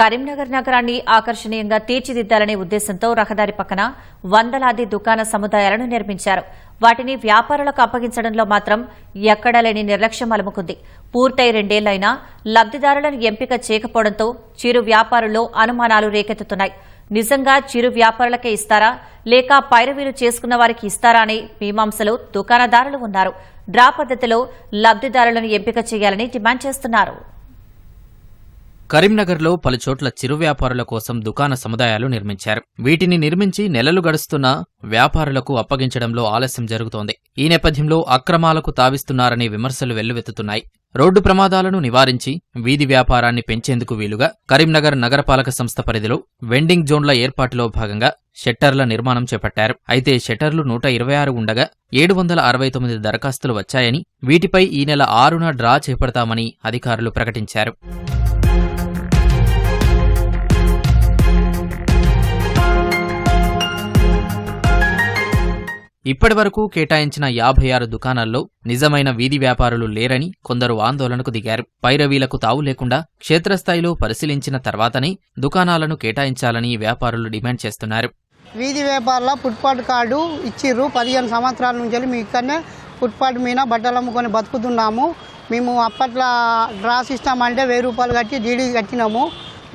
కరీంనగర్ నగరాన్ని ఆకర్షణీయంగా తీర్చిదిద్దాలనే ఉద్దేశంతో రహదారి పక్కన వందలాది దుకాణ సముదాయాలను నిర్మించారు. వాటిని వ్యాపారులకు అప్పగించడంలో మాత్రం ఎక్కడలేని నిర్లక్ష్యం అలుముకుంది. పూర్తయి రెండేళ్ళైనా లబ్దిదారులను ఎంపిక చేయకపోవడంతో చిరు వ్యాపారుల్లో అనుమానాలు రేకెత్తుతున్నాయి. నిజంగా చిరు వ్యాపారులకే ఇస్తారా? లేక పైరవీలు చేసుకున్న వారికి ఇస్తారా అనే మీమాంసలో దుకాణదారులు ఉన్నారు. డ్రా పద్ధతిలో లబ్దిదారులను ఎంపిక చేయాలని డిమాండ్ చేస్తున్నారు. కరీంనగర్లో పలుచోట్ల చిరు వ్యాపారుల కోసం దుకాణ సముదాయాలు నిర్మించారు. వీటిని నిర్మించి నెలలు గడుస్తున్నా వ్యాపారులకు అప్పగించడంలో ఆలస్యం జరుగుతోంది. ఈ నేపథ్యంలో అక్రమాలకు తావిస్తున్నారనే విమర్శలు వెల్లువెత్తుతున్నాయి. రోడ్డు ప్రమాదాలను నివారించి వీధి వ్యాపారాన్ని పెంచేందుకు వీలుగా కరీంనగర్ నగరపాలక సంస్థ పరిధిలో వెండింగ్ జోన్ల ఏర్పాటులో భాగంగా షట్టర్ల నిర్మాణం చేపట్టారు. అయితే షట్టర్లు నూట ఇరవై ఆరు ఉండగా ఏడు వందల అరవై తొమ్మిది దరఖాస్తులు వచ్చాయని వీటిపై ఈ నెల ఆరున డ్రా చేపడతామని అధికారులు ప్రకటించారు. ఇప్పటివరకు కేటాయించిన యాభై ఆరు దుకాణాల్లో నిజమైన వీధి వ్యాపారులు లేరని కొందరు ఆందోళనకు దిగారు. పైరవీలకు తావు లేకుండా క్షేత్రస్థాయిలో పరిశీలించిన తర్వాతనే దుకాణాలను కేటాయించాలని వ్యాపారులు డిమాండ్ చేస్తున్నారు. వీధి వ్యాపారుల ఫుట్పాత్ కార్డు ఇచ్చిర్రు. పదిహేను సంవత్సరాల నుంచి వెళ్ళి మేము ఇక్కడనే ఫుట్పాత్ మీద బట్టలు అమ్ముకొని బతుకుతున్నాము. మేము అప్పట్లో డ్రా సిస్టమ్ అంటే వెయ్యి రూపాయలు కట్టి డీడీ కట్టినాము.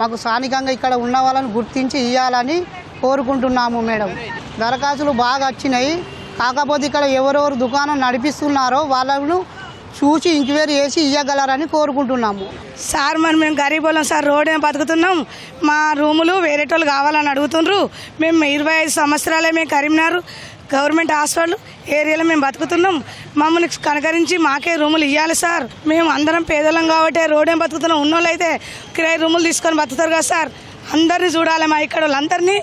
మాకు స్థానికంగా ఇక్కడ ఉన్న వాళ్ళని గుర్తించి ఇవ్వాలని కోరుకుంటున్నాము మేడం. దరఖాస్తులు బాగా వచ్చినాయి. కాకపోతే ఇక్కడ ఎవరెవరు దుకాణం నడిపిస్తున్నారో వాళ్ళను చూసి ఎంక్వైరీ చేసి ఇవ్వగలరని కోరుకుంటున్నాము. సార్ మరి మేము గరీబ్ వాళ్ళం సార్ రోడ్ బతుకుతున్నాం? మా రూములు వేరేటోళ్ళు కావాలని అడుగుతుండ్రు. మేము ఇరవై ఐదు సంవత్సరాలే మేము కరీంనగర్ గవర్నమెంట్ హాస్పిటల్ ఏరియాలో మేము బతుకుతున్నాం. మమ్మల్ని కనకరించి మాకే రూములు ఇవ్వాలి సార్. మేము అందరం పేదలం కాబట్టి రోడ్ ఏం బతుకుతున్నాం? ఉన్నోళ్ళు అయితే కిరాయి రూములు తీసుకొని బతుకుతారు కదా సార్. అందరినీ చూడాలి మా ఇక్కడ వాళ్ళందరినీ.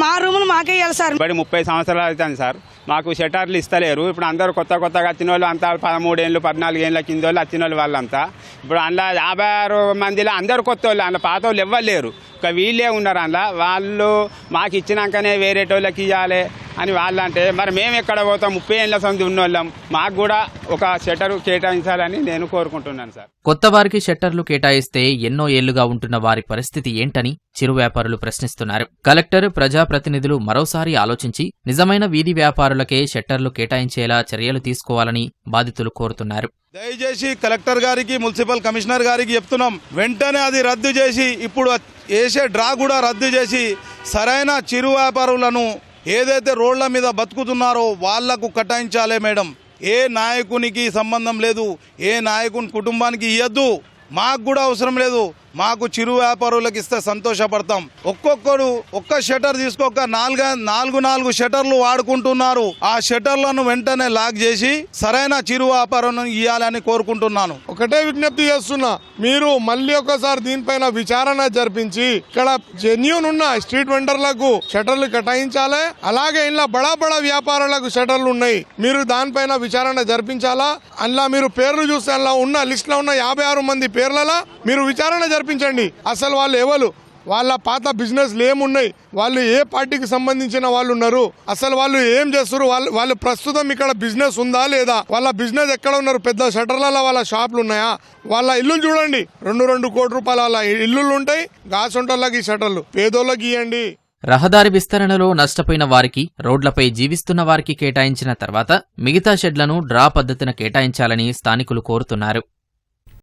మా రూములు మాకే ఇవ్వాలి సార్. బడి ముప్పై సంవత్సరాలు అవుతుంది సార్. మాకు షటర్లు ఇస్తలేరు. ఇప్పుడు అందరూ కొత్త కొత్తగా వచ్చిన వాళ్ళు అంతా పదమూడేళ్ళు పద్నాలుగేళ్ళ కింద వాళ్ళు వచ్చిన వాళ్ళు వాళ్ళంతా. ఇప్పుడు అందులో యాభై ఆరు మందిలో అందరు కొత్త వాళ్ళు అందులో పాత వాళ్ళు ఎవ్వరు లేరు. వీళ్ళే ఉన్నారు అందులో. వాళ్ళు మాకు ఇచ్చినాకనే వేరేటోళ్ళకి ఇవ్వాలి అని వాళ్ళు అంటే మరి మేము ఎక్కడ పోతాం? ముప్పై ఏళ్ళ సంది ఉన్నోళ్ళం. మాకు కూడా ఒక షటరు కేటాయించాలని నేను కోరుకుంటున్నాను సార్. కొత్త వారికి షట్టర్లు కేటాయిస్తే ఎన్నో ఏళ్ళుగా ఉంటున్న వారి పరిస్థితి ఏంటని చిరు వ్యాపారులు ప్రశ్నిస్తున్నారు. కలెక్టర్ ప్రజాప్రతినిధులు మరోసారి ఆలోచించి నిజమైన వీధి వ్యాపారులకే షట్టర్లు కేటాయించేలా చర్యలు తీసుకోవాలని బాధితులు కోరుతున్నారు. దయచేసి కలెక్టర్ గారికి మున్సిపల్ కమిషనర్ గారికి చెప్తున్నాం. వెంటనే అది రద్దు చేసి ఇప్పుడు వేసే డ్రా కూడా రద్దు చేసి సరైన చిరు వ్యాపారులను ఏదైతే రోడ్ల మీద బతుకుతున్నారో వాళ్ళకు కటాయించాలే మేడం. ఏ నాయకునికి సంబంధం లేదు. ఏ నాయకుని కుటుంబానికి ఇవ్వద్దు మాకు కూడా అవసరం లేదు. మాకు చిరు వ్యాపారులకు ఇస్తే సంతోషపడతాం. ఒక్కొక్కరు ఒక్క షటర్ తీసుకోక నాలుగు నాలుగు నాలుగు షటర్లు వాడుకుంటున్నారు. ఆ షటర్లను వెంటనే లాక్ చేసి సరైన చిరు వ్యాపారం ఇవ్వాలని కోరుకుంటున్నాను. ఒకటే విజ్ఞప్తి చేస్తున్నా. మీరు మళ్ళీ ఒకసారి దీనిపైన విచారణ జరిపించి ఇక్కడ జెన్యున్ ఉన్న స్ట్రీట్ వెండర్లకు షటర్లు కేటాయించాలి. అలాగే ఇలా బడా బడా వ్యాపారాలకు షటర్లు ఉన్నాయి. మీరు దానిపైన విచారణ జరిపించాలా? అందులో మీరు పేర్లు చూస్తే అలా ఉన్న లిస్ట్లో ఉన్న యాభై ఆరు మంది పేర్లలో మీరు విచారణ జరిపి జరిపించండి అసలు వాళ్ళు ఎవరు? వాళ్ళ పాత బిజినెస్లు ఏమున్నాయి? వాళ్ళు ఏ పార్టీకి సంబంధించిన వాళ్ళు ఉన్నారు? అసలు వాళ్ళు ఏం చేస్తారు వాళ్ళు వాళ్ళు ప్రస్తుతం ఇక్కడ బిజినెస్ ఉందా లేదా? వాళ్ళ బిజినెస్ ఎక్కడ ఉన్నారు? పెద్ద షటర్లలో వాళ్ళ షాపులు ఉన్నాయా? వాళ్ళ ఇల్లులు చూడండి. రెండు రెండు కోటి రూపాయల వాళ్ళ ఇల్లులు ఉంటాయి. గాసొంటోళ్ళకి ఈ షటర్లు. పేదోళ్ళకి ఇవ్వండి రహదారి విస్తరణలో నష్టపోయిన వారికి రోడ్లపై జీవిస్తున్న వారికి కేటాయించిన తర్వాత మిగతా షెడ్లను డ్రా పద్ధతిన కేటాయించాలని స్థానికులు కోరుతున్నారు.